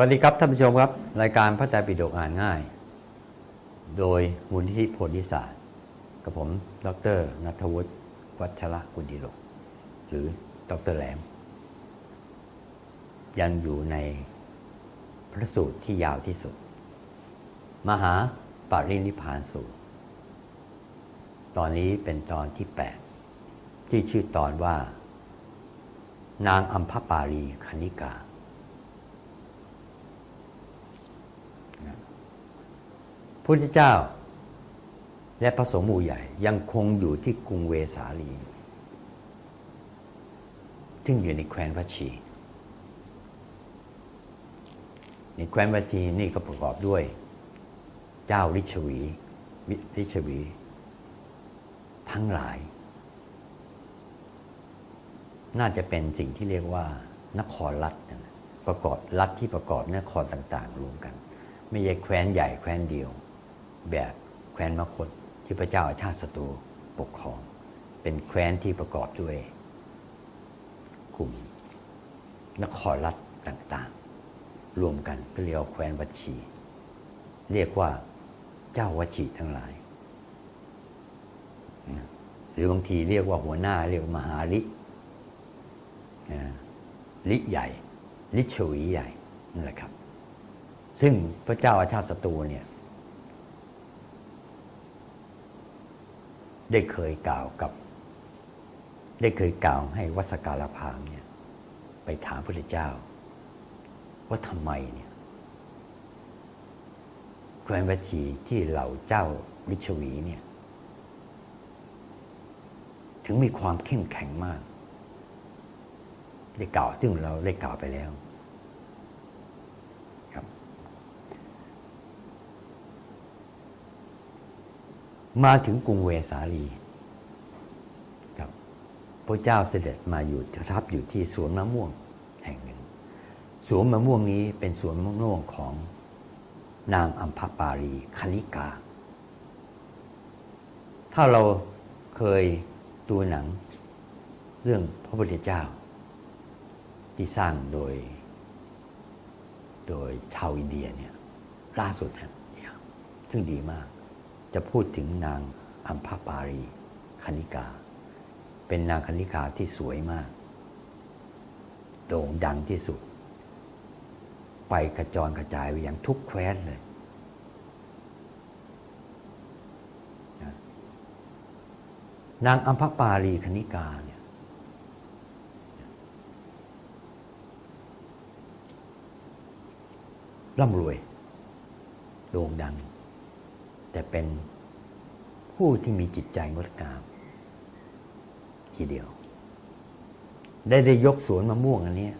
สวัสดีครับท่านผู้ชมครับ รายการพระไตรปิฎกอ่านง่าย โดยมูลนิธิโพธิศาสตร์กับผม ดรนัทวุฒิวัชระกุลดิโลกหรือดรแหลม ยังอยู่ในพระสูตรที่ยาวที่สุด มหาปารินิพานสูตร ตอนนี้เป็นตอนที่ 8 ที่ชื่อตอนว่า นางอัมพปาลีคณิกา พุทธเจ้า และพระสงฆ์หมู่ใหญ่ยังคงอยู่ที่กรุงเวสาลีซึ่งอยู่ในแคว้นวัชีในแคว้นวัชีนี่ก็ประกอบด้วย เจ้าลิชวีวิชวี ทั้งหลาย น่าจะเป็นสิ่งที่เรียกว่านครรัฐประกอบรัฐที่ประกอบนครต่าง ๆ รวมกัน ไม่ใช่แคว้นใหญ่แคว้นเดียว แบบแคว้นมคตที่พระเจ้าอาชาติศัตรูปกครอง เป็นแคว้นที่ประกอบด้วยกลุ่มนครรัฐต่างๆ รวมกันก็เรียกว่าแคว้นวัชี เรียกว่าเจ้าวัชีทั้งหลาย หรือบางทีเรียกว่าหัวหน้าเรียกมหาลิลิใหญ่ ลิชวีใหญ่นั่นแหละครับ ซึ่งพระเจ้าอาชาติศัตรูเนี่ย ได้เคยกล่าวกับ ได้เคยกล่าวให้วัสการพามเนี่ยไปถามพระเจ้า ว่าทำไมเนี่ยแคว้นวัชีที่เหล่าเจ้าลิชวีเนี่ยถึงมีความเข้มแข็งมาก ได้กล่าวซึ่งเราได้กล่าวไปแล้วครับ มาถึงกรุงเวสาลีครับพระเจ้าเสด็จมาอยู่ประทับอยู่ที่สวนมะม่วงแห่งหนึ่ง สวนมะม่วงนี้เป็นสวนมะม่วงของนางอัมพปาลีคณิกา ถ้าเราเคยดูหนังเรื่องพระพุทธเจ้า ที่สร้างโดย โดยชาวอินเดียเนี่ยล่าสุดเนี่ยซึ่งดีมาก จะพูดถึงนางอัมพปารีคณิกา เป็นนางคณิกาที่สวยมาก โด่งดังที่สุด ไปกระจรกระจายไปอยังทุกแคว้นเลยนะนางอัมพปารีคณิกาเนี่ยร่ำรวย โด่งดัง แต่เป็นผู้ที่มีจิตใจงดงาม ทีเดียว ได้ได้ยกสวนมะม่วงอันนี้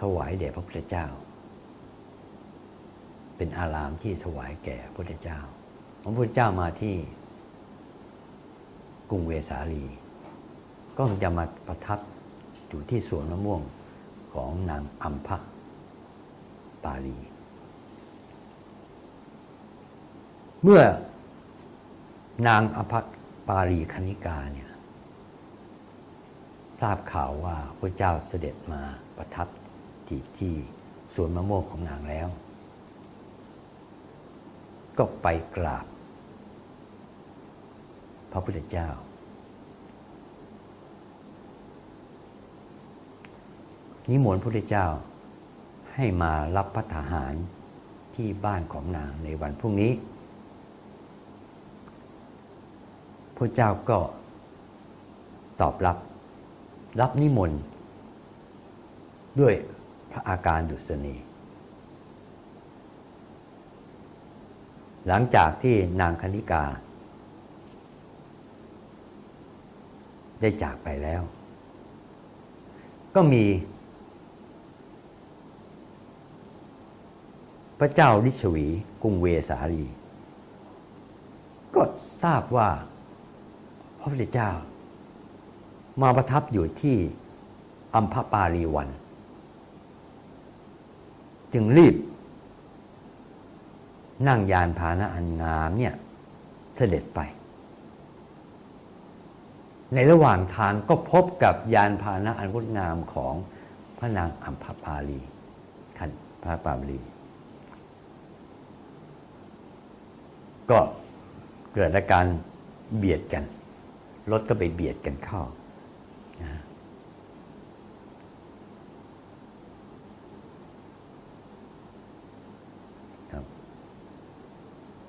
ถวายแด่พระพุทธเจ้า เป็นอารามที่ถวายแก่พระพุทธเจ้า พระพุทธเจ้ามาที่กรุงเวสาลี ก็จะมาประทับอยู่ที่สวนมะม่วงของนางอัมพะปาลี เมื่อนางอภัปาลีคณิกาเนี่ยทราบข่าวว่าพระเจ้าเสด็จมาประทับที่ที่สวนมะม่วงของนางแล้ว ก็ไปกราบ พระพุทธเจ้า นิมนต์พระพุทธเจ้าให้มารับพัฒหารที่บ้านของนางในวันพรุ่งนี้ พระเจ้าก็ตอบรับ รับนิมนต์ด้วยพระอาการดุษณี หลังจากที่นางคณิกา ได้จากไปแล้ว ก็มี พระเจ้าลิชวีกรุงเวสาลี ก็ทราบว่า พระพุทธเจ้า มาประทับอยู่ที่อัมพปาลีวัน จึงรีบ นั่งยานพาหนะอันงามเนี่ยเสด็จไป ในระหว่างทางก็พบกับยานพาหนะอันงดงามของพระนางอัมพปาลีคันพระปาลี ก็เกิดอาการเบียดกัน รถก็ไปเบียดกันเข้า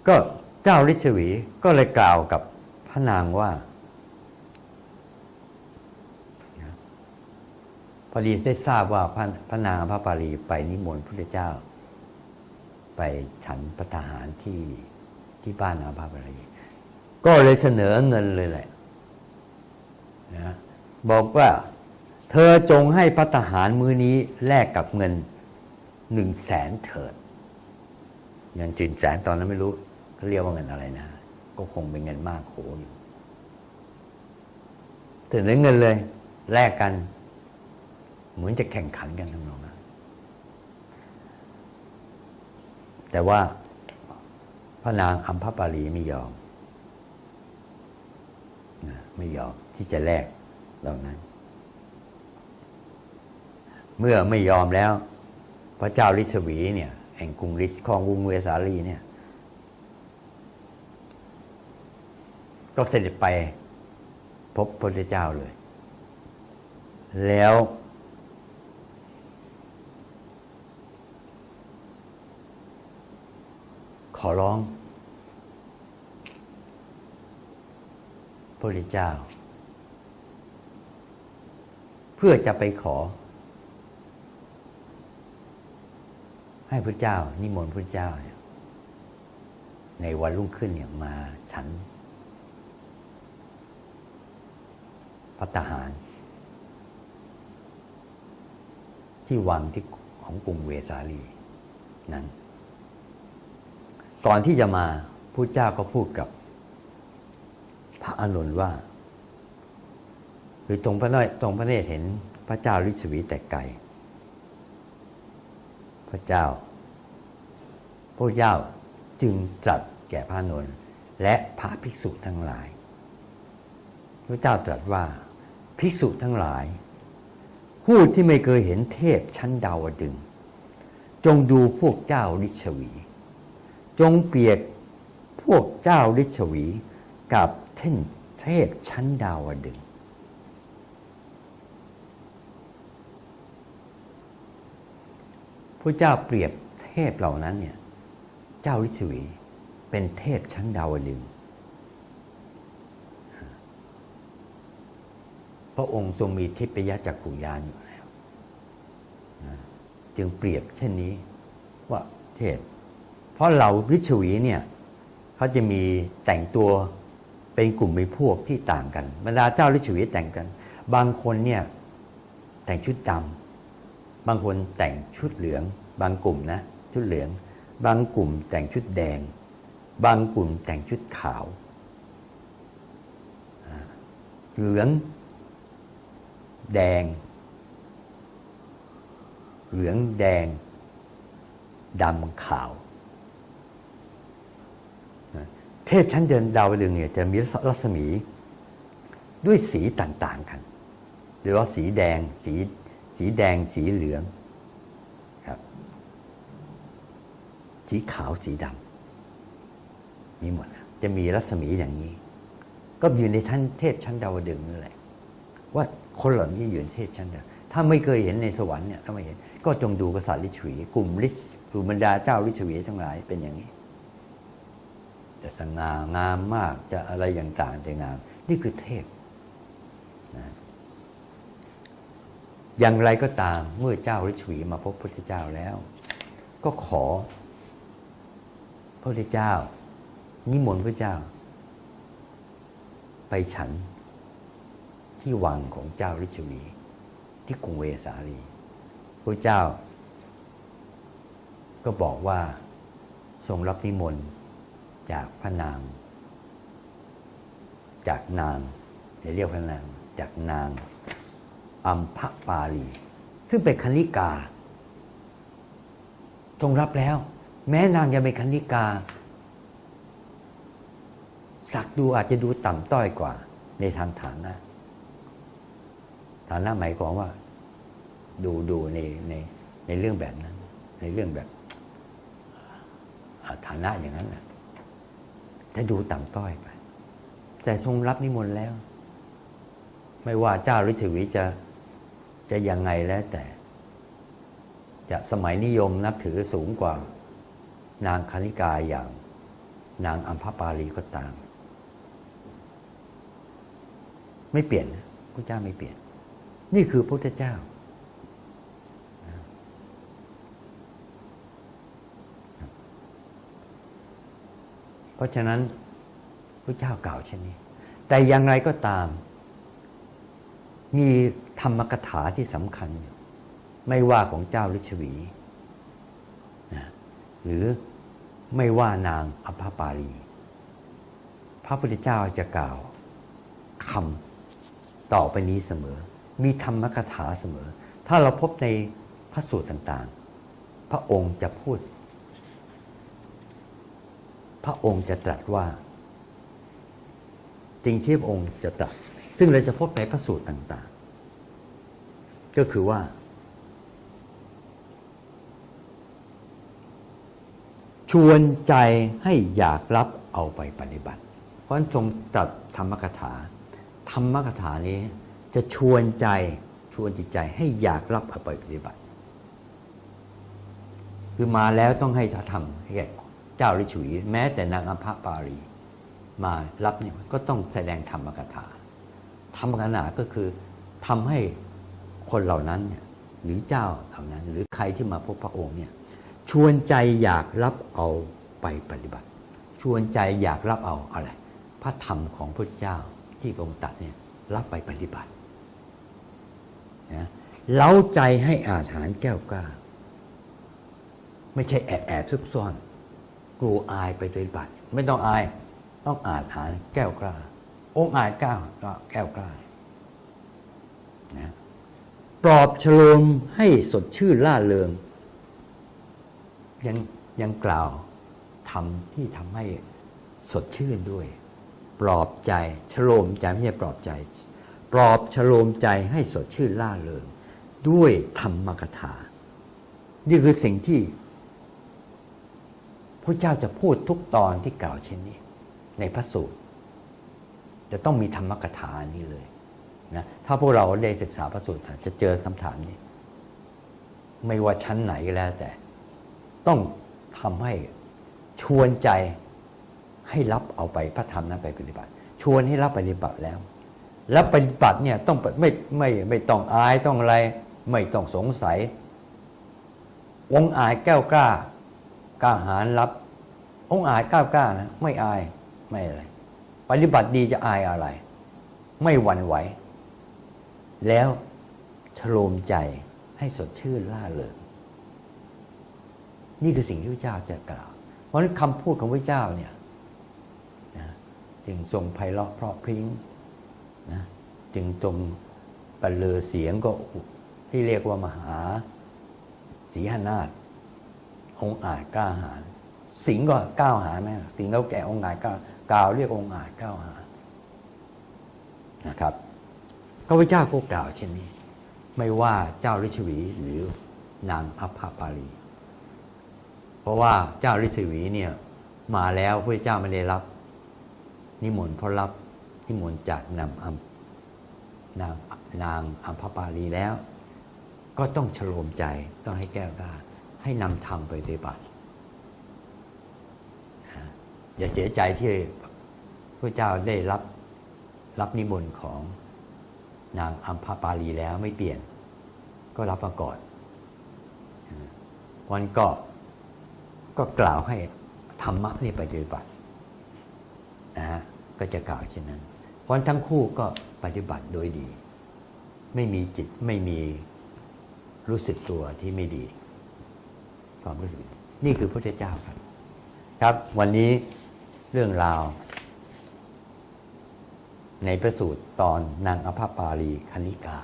ก็เจ้าฤชวีก็เลยกล่าวกับพระนางว่า พอดีได้ทราบว่าพระพระนางพระปารีไปนิมนต์พระเจ้า ไปฉันประทหารที่ที่บ้านอาภาปารีก็เลยเสนอเงินเลยแหละ บอกว่า เธอจงให้พัตหารมือนี้แลกกับเงินหนึ่งแสนเถิดเงินจืนแสนตอนนั้นไม่รู้เขาเรียกว่าเงินอะไรนะ ก็คงเป็นเงินมากโขอยู่แต่เนเงินเลย แลกกัน เหมือนจะแข่งขันกันทั้งนองนั้นแต่ว่าพระนางอัมพปารีไม่ยอม ไม่ยอมที่จะแลก เหล่านั้น เมื่อไม่ยอมแล้ว พระเจ้าลิชวีเนี่ยแห่งกรุงลิชของกรุงเวสาลีเนี่ย ก็เสด็จไปพบพระพุทธเจ้าเลย แล้วขอร้องพระพุทธเจ้า เพื่อจะไปขอ ให้พระเจ้า นิมนต์พระเจ้า ในวันรุ่งขึ้นเนี่ยมาฉันพัตหาร ที่วังที่ของกรุงเวสาลีนั้น ก่อนที่จะมาพระเจ้าก็พูดกับพระอานนท์ว่า รือตรงพระน้อยตรงพระเนตรเห็นพระเจ้าลิชวีแต่ไกลพระเจ้าพระเจ้าจึงตรัสแก่พระนนท์และพระภิกษุทั้งหลาย พระเจ้าตรัสว่าภิกษุทั้งหลาย ผู้ที่ไม่เคยเห็นเทพชั้นดาวดึง จงดูพวกเจ้าลิชวี จงเปรียบพวกเจ้าลิชวีกับเท่นเทพชั้นดาวดึง พระเจ้าเปรียบเทพเหล่านั้นเนี่ยเจ้าลิชวีเป็นเทพชั้นดาวดึงพระองค์ทรงมีทิพยจักขุยานอยู่แล้วจึงเปรียบเช่นนี้ว่าเทพ เพราะเราลิชวีเนี่ยเขาจะมีแต่งตัวเป็นกลุ่มเป็นพวกที่ต่างกันบรรดาเจ้าลิชวีแต่งกัน บางคนเนี่ยแต่งชุดดำ บางคนแต่งชุดเหลือง บางกลุ่มนะชุดเหลือง บางกลุ่มแต่งชุดแดง บางกลุ่มแต่งชุดขาว เหลือง แดง เหลืองแดงดำขาว เทพชั้นเดินดาวดึงส์เนี่ยจะมีรัศมีด้วยสีต่างๆกันโดยเฉพาสีแดงสี สีแดงสีเหลืองครับสีขาวสีดำมีหมด จะมีรัศมีอย่างนี้ ก็อยู่ในท่านเทพชั้นดาวดึงนั่นแหละ ว่าคนเหล่านี้อยู่ในเทพชั้นดาวถ้าไม่เคยเห็นในสวรรค์เนี่ยถ้าไม่เห็น ก็จงดูกษัตริย์ลิชวีกลุ่มลิชกลุ่มบรรดาเจ้าลิชวีทั้งหลายเป็นอย่างนี้ จะสง่างามมากจะอะไรอย่างต่างจะงาม นี่คือเทพนะ อย่างไรก็ตามเมื่อเจ้าลิชวีมาพบพระพุทธเจ้าแล้ว ก็ขอ พระพุทธเจ้า นิมนต์พระเจ้า ไปฉันที่วังของเจ้าลิชวีที่กรุงเวสาลีพระเจ้า ก็บอกว่าทรงรับนิมนต์จากพระนาง จากนางเดี๋ยวเรียกพระนางจากนาง อัมพปาลี ซึ่งเป็นคณิกาทรงรับแล้ว แม้นางจะเป็นคณิกา สักดูอาจจะดูต่ำต้อยกว่า ในทางฐานะ ฐานะหมายความว่า ดูดูในในในเรื่องแบบนั้น ในเรื่องแบบฐานะอย่างนั้นนะจะดูต่ำต้อยไป แต่ทรงรับนิมนต์แล้ว ไม่ว่าเจ้าฤาษีวิจะ จะยังไงแล้วแต่ จะสมัยนิยมนับถือสูงกว่า นางคณิกาอย่าง นางอัมพปาลีก็ตาม ไม่เปลี่ยนพระเจ้าไม่เปลี่ยน นี่คือพระเจ้าเพราะฉะนั้นพระเจ้ากล่าวเช่นนี้ แต่อย่างไรก็ตาม มีธรรมกถาที่สำคัญอยู่ไม่ว่าของเจ้าฤชวีนะหรือไม่ว่านางอภปาลี พระพุทธเจ้าจะกล่าวคำต่อไปนี้เสมอ มีธรรมกถาเสมอ ถ้าเราพบในพระสูตรต่างๆ พระองค์จะพูด พระองค์จะตรัสว่า จริงที่พระองค์จะตรัส ซึ่งเราจะพบในพระสูตรต่าง ๆ ก็คือว่า ชวนใจให้อยากรับเอาไปปฏิบัติ เพราะฉะนั้นทรงตรัสธรรมกถา ธรรมกถานี้จะชวนใจชวนจิตใจให้อยากรับเอาไปปฏิบัติ คือมาแล้วต้องให้ทำให้แก่เจ้าฤาษีแม้แต่นางอัมพปารี มารับเนี่ยก็ต้องแสดงธรรมกถา ธรรมกถาก็คือทำให้คนเหล่านั้นเนี่ยหรือเจ้าเหล่านั้น หรือใครที่มาพบพระองค์เนี่ยชวนใจอยากรับเอาไปปฏิบัติ ชวนใจอยากรับเอาอะไร พระธรรมของพระเจ้าที่พระองค์ตรัดเนี่ยรับไปปฏิบัตินะเล้าใจให้อาถรรแก้วกล้า ไม่ใช่แอบแอบซุกซ่อนกลัวอายไปปฏิบัติ ไม่ต้องอาย ต้องอาจหารแก้วกล้า องอาจก้าวก็แก้วกล้านะปลอบฉโลมให้สดชื่นล่าเริงยังยังกล่าวทำที่ทำให้สดชื่นด้วย ปลอบใจฉโลมใจไม่ใช่ปลอบใจ ปลอบฉโลมใจให้สดชื่นล่าเริงด้วยธรรมกถา นี่คือสิ่งที่พระเจ้าจะพูดทุกตอนที่กล่าวเช่นนี้ ในพระสูตร จะต้องมีธรรมกถานี้เลยนะถ้าพวกเราได้ศึกษาพระสูตรจะเจอคำถามนี้ ไม่ว่าชั้นไหนก็แล้วแต่ ต้องทำให้ชวนใจให้รับเอาไปพระธรรมนั้นไปปฏิบัติ ชวนให้รับปฏิบัติแล้ว แล้วปฏิบัติเนี่ยต้องไม่ไม่ไม่ต้องอายต้องอะไร ไม่ต้องสงสัยองอายแก้วกล้ากล้าหาญรับองอายก้าวกล้านะไม่อายไม่อะไร ปฏิบัติดีจะอายอะไร ไม่หวั่นไหว แล้วชโลมใจให้สดชื่นล่าเริงนี่คือสิ่งที่พระเจ้าจะกล่าว เพราะนั้นคำพูดของพระเจ้าเนี่ยนะจึงทรงไพเราะเพราะพริ้งนะจึงตรงบรรเลอเสียงก็ที่เรียกว่ามหาสีหนาฏองอาจกล้าหาญสิงก็ก้าวหาญไหมสิงห์เขาแก่องอาจก้า กล่าวเรียกองค์อาจเก้าหานะครับพระพุทธเจ้าก็กล่าวเช่นนี้ ไม่ว่าเจ้าฤชวีหรือนางอัพพปาลี เพราะว่าเจ้าฤชวีเนี่ยมาแล้วพระเจ้าไม่ได้รับ นิมนต์เพราะรับนิมนต์จากนำอัมนางนางอัมพปาลีแล้ว ก็ต้องฉโลมใจต้องให้แก้วกล้าให้นำธรรมไปปฏิบัติอย่าเสียใจที่ พระเจ้าได้รับรับนิมนต์ของนางอัมพาปาลีแล้วไม่เปลี่ยน ก็รับมาก่อนวันก็ก็กล่าวให้ธรรมะนี่ไปปฏิบัตินะฮะก็จะกล่าวเช่นนั้นวันทั้งคู่ก็ปฏิบัติโดยดี ไม่มีจิตไม่มีรู้สึกตัวที่ไม่ดีความรู้สึก นี่คือพระเจ้าครับ ครับ วันนี้เรื่องราว ในพระสูตรตอนนางอภปาลีคณิกา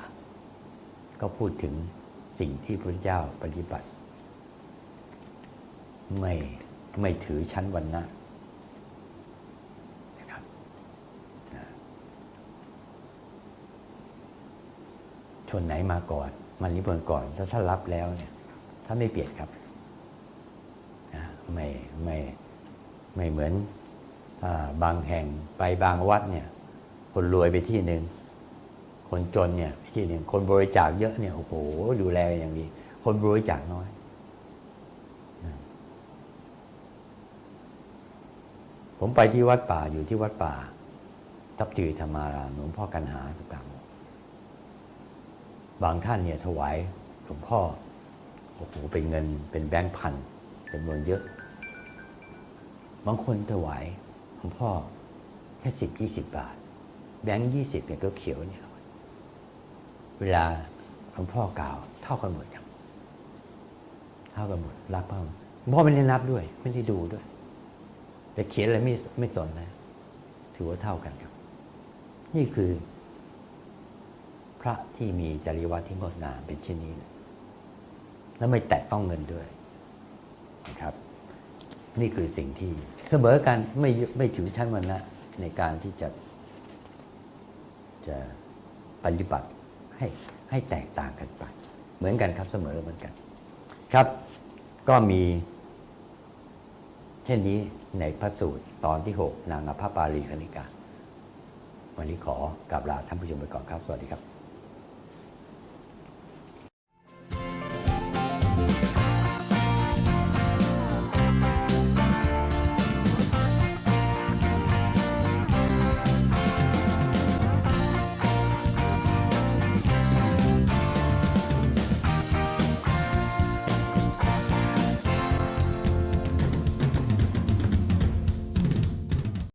ก็พูดถึงสิ่งที่พระเจ้าปฏิบัติ ไม่ไม่ถือชั้นวันนะนะครับชนไหนมาก่อน มันนิพนธ์ก่อนถ้าท่านรับแล้วเนี่ยท่านไม่เปลี่ยนครับไม่ไม่ไม่เหมือนอบางแห่งไปบางวัดเนี่ย คนรวยไปที่หนึ่งคนจนเนี่ยไปที่หนึ่งคนบริจาคเยอะเนี่ยโอ้โหดูแลอย่างดี คนบริจาคน้อยผมไปที่วัดป่าอยู่ที่วัดป่า ทับจือธรรมารามหลวงพ่อกันหาสุกามบางท่านเนี่ยถวายหลวงพ่อโอ้โหเป็นเงินเป็นแบงค์พันจำนวนเยอะ บางคนถวายหลวงพ่อแค่สิบยี่สิบบาท แบงค์ยี่สิบเนี่ยก็เขียวเนี่ยเวลาหลวงพ่อกล่าว เท่ากันหมดครับเท่ากันหมดรับเท่างพ่อไม่ได้นับด้วย ไม่ได้ดูด้วย แต่เขียนอะไรไม่ไม่สนนะ ถือว่าเท่ากันครับ นี่คือ พระที่มีจริยวัตรที่งดงามเป็นเช่นนี้นะแล้วไม่แตะต้องเงินด้วยนะครับ นี่คือสิ่งที่เสมอกันไม่ไม่ถือชั้นวรรณะในการที่จะ จะปฏิบัติให้ให้แตกต่างกันไป เหมือนกันครับเสมอเหมือนกัน ครับก็มี เช่นนี้ในพระสูตรตอนที่ 6 นางอภปาลีคณิกา วันนี้ขอกลับลาท่านผู้ชมไปก่อนครับ สวัสดีครับ